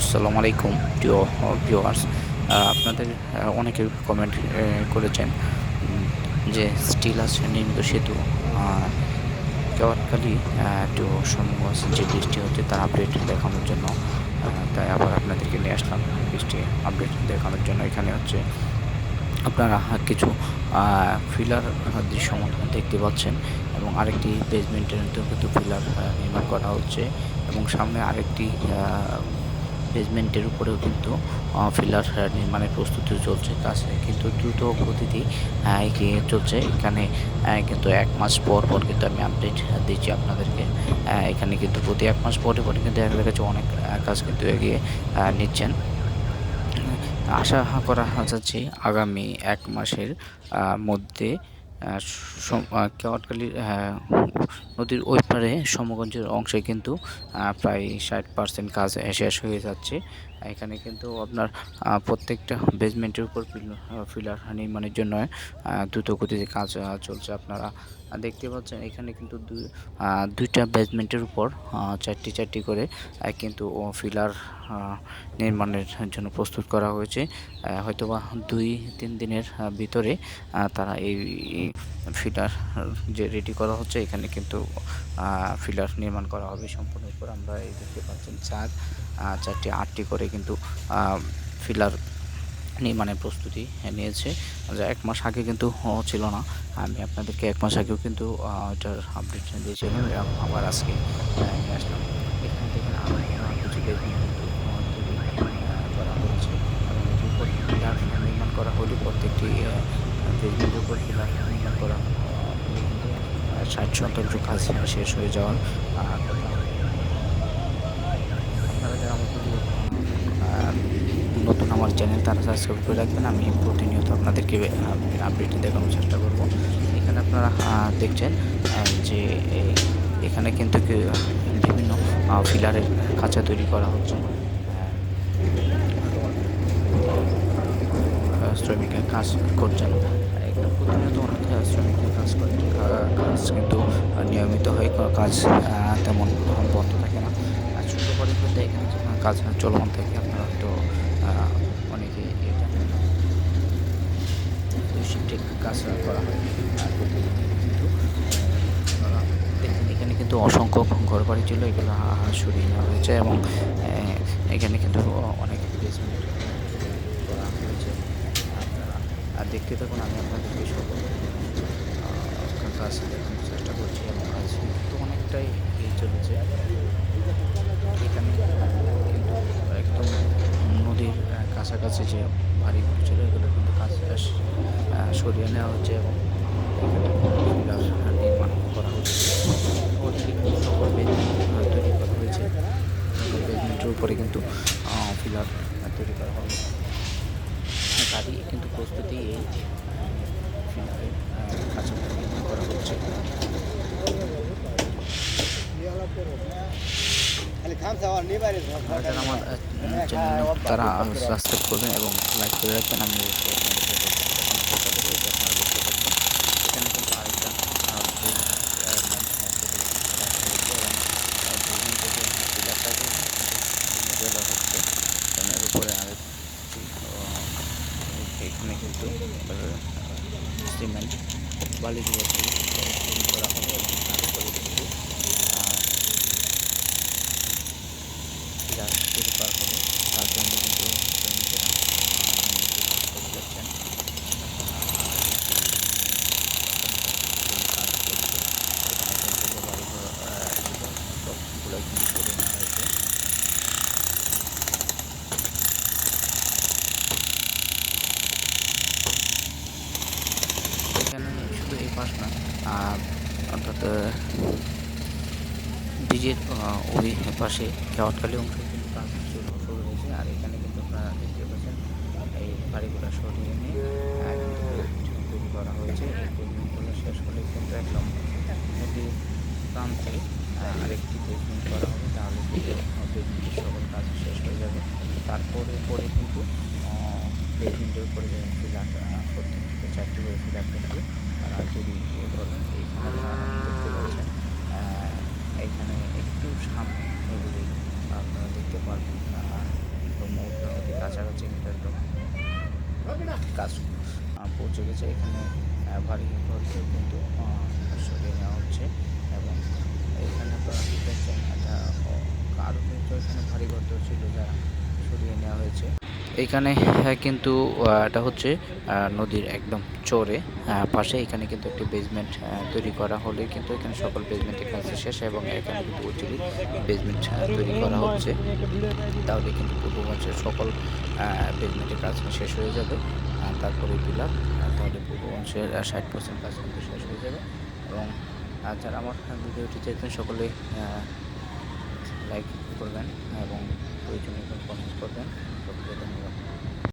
আসসালামু আলাইকুম, প্রিয় ভিউয়ার্স আপনাদের অনেকে কমেন্ট করেছেন যে স্টিল আছে নির্মিত সেতু কেওয়াটখালি একটু সম্ভব যে বৃষ্টি হচ্ছে, তার আপডেট দেখানোর জন্য। তাই আবার আপনাদেরকে নিয়ে আসলাম, বৃষ্টি আপডেট দেখানোর জন্য। এখানে হচ্ছে আপনারা কিছু ফিলার দৃশ্যমান দেখতে পাচ্ছেন এবং আরেকটি বেসমেন্টের কিন্তু ফিলার নির্মাণ করা হচ্ছে এবং সামনে আরেকটি বেসমেন্টের উপরেও কিন্তু ফিলার নির্মাণের প্রস্তুতি চলছে। কাজ কিন্তু দ্রুত গতিতে এগিয়ে চলছে। এখানে কিন্তু এক মাস পর পর কিন্তু আমি আপডেট দিচ্ছি আপনাদেরকে। এখানে কিন্তু প্রতি এক মাস পরে পরে কিন্তু দেখা গেছে অনেক কাজ কিন্তু এগিয়ে নিচ্ছেন। আশা করা যাচ্ছে আগামী এক মাসের মধ্যে আহ, কেওয়াটখালীর নদীর ওই পারে সমগঞ্জের অংশে কিন্তু প্রায় ষাট পার্সেন্ট কাজ শেষ হয়ে যাচ্ছে। এখানে কিন্তু আপনার প্রত্যেকটা বেসমেন্টের উপর ফিলার নির্মাণের জন্য দ্রুত গতিতে কাজ চলছে আপনারা দেখতে পাচ্ছেন এখানে কিন্তু দুই দুইটা বেসমেন্টের উপর চারটি চারটি করে কিন্তু ফিলার নির্মাণের জন্য প্রস্তুত করা হয়েছে। হয়তোবা দুই, তিন দিনের ভিতরে তারা এই ফিলার যে রেডি করা হচ্ছে, এখানে কিন্তু ফিলার নির্মাণ করা হবে সম্পূর্ণ। উপর আমরা এই দেখতে পাচ্ছেন চার চারটি আটটি করে কিন্তু ফিলার নির্মাণের প্রস্তুতি নিয়েছে। যা এক মাস আগে কিন্তু ছিল না। আমি আপনাদেরকে এক মাস আগেও কিন্তু এটার আপডেট দিয়েছিলাম আবার আজকে নিয়ে আসলাম। এখানে আহ, কিছু বেসমেন্ট কিন্তু করা হয়েছে। এবং উপর নির্মাণ করা হলে প্রত্যেকটি বেসমেন্টের উপর পিলার নির্মাণ করা ষাট শতাংশ কাজ শেষ হয়ে যাওয়ার কথা আপনারা যারা আমার ভিডিও আহ, নতুন আমার চ্যানেল তারা সাবস্ক্রাইব করে রাখবেন। আমি প্রতিনিয়ত আপনাদেরকে আপডেট দেখানোর চেষ্টা করব। এখানে আপনারা দেখছেন যে এখানে কিন্তু বিভিন্ন ফিলারের খাঁচা তৈরি করা হচ্ছে। শ্রমিকের কাজ করছেন। এখানে প্রতিনিয়ত অনেক শ্রমিকের কাজ করে কাজ কিন্তু নিয়মিত হয়ে কাজ তেমন বন্ধ থাকে না। ছোটো করে কিন্তু এখানে কাজ চলমান থাকে আপনারা হয়তো আহ, অনেকে এটা দুই করা হয়। কিন্তু এখানে কিন্তু অসংখ্য ঘর বাড়ি ছিল, এগুলো সরিয়ে নেওয়া হয়েছে এবং এখানে কিন্তু অনেক বেসমেন্ট করা হয়েছে। আর দেখতে থাকুন, আমি আপনাদেরকে সব কাজ দেখানোর চেষ্টা করছি এবং কাজ কিন্তু অনেকটাই এগিয়ে চলেছে। এখানে কিন্তু একদম নদীর কাছাকাছি যে বাড়িগুলো ছিল এগুলো কিন্তু কাজ শেষ, আহ, সরিয়ে নেওয়া হচ্ছে এবং নির্মাণ করা হচ্ছে। তৈরি করা হয়েছে। উপরে কিন্তু পিলার তৈরি করা হবে। কিন্তু প্রস্তুতি এই করা হচ্ছে। তারা সাবস্ক্রাইব করবেন এবং লাইক করে রাখবেন। আমি অবশ্যই আপনাদেরকে দেখানোর চেষ্টা করব যে আপনারা দেখতে পাচ্ছেন এখানে কিন্তু আরেকটা আহ, ভুল, আহ, ম্যান, আহ, তৈরি করা হয়েছে এবং আহ, building থেকে পিলারটাকে দেওয়া হচ্ছে এবং এর উপরে আরেকটি আহ, এখানে কিন্তু। সিমেন্ট বালি দিয়ে করা হবে। এবং তার কিন্তু তার জন্য কিন্তু শ্রমিকেরা আহ, যে কাজ করে যাচ্ছেন কাজ করছে এখানে কিন্তু বাড়িঘর সবগুলো কিন্তু করে নেওয়া হয়েছে এখানে পাশ না। অর্থাৎ ব্রিজের ওই পাশে কেওয়াটখালি অংশ কিন্তু কাজ শুরু হয়েছে আর এখানে কিন্তু আপনারা দেখতে পাচ্ছেন, এই বাড়িগুলো সরিয়ে নিয়ে তৈরি করা হয়েছে। এই শেষ হলে কিন্তু একদম নদীর প্রান্তে আরেকটি বেসমেন্ট করা হবে। তাহলে কিন্তু সকল কাজ শেষ হয়ে যাবে। তারপরে, পরে কিন্তু বেসমেন্টের উপরে যে ফিলার করতে চারটি করে ফিলার তৈরি করবেন এইখানে দেখতে পাচ্ছেন এখানে একটু সামনে এগুলি আপনারা দেখতে পারবেন কাছাকাছি একদম কাজ পৌঁছে গেছে এখানে ভারী ঘরকে কিন্তু সরিয়ে নেওয়া হচ্ছে। এবং এখানে আপনারা দেখছেন একটা আরও কিন্তু এখানে ভারী ঘর ছিল যা সরিয়ে নেওয়া হয়েছে এখানে আহ, কিন্তু এটা হচ্ছে নদীর একদম চরে। পাশে এখানে কিন্তু একটি বেসমেন্ট তৈরি করা হলে কিন্তু এখানে সকল বেসমেন্টের কাজ শেষ এবং এখানে কিন্তু উচিত বেসমেন্ট তৈরি করা হচ্ছে। তাহলে কিন্তু পূর্বগঞ্জের সকল বেসমেন্টের কাজ শেষ হয়ে যাবে। তারপরে পিলার তাহলে পূর্বগঞ্জের ষাট পার্সেন্ট কাজ কিন্তু শেষ হয়ে যাবে। এবং যারা আমার ভিডিওটি দেখবেন সকলে লাইক করবেন এবং প্রয়োজনীয় কমেন্ট করবেন। সকলে ধন্যবাদ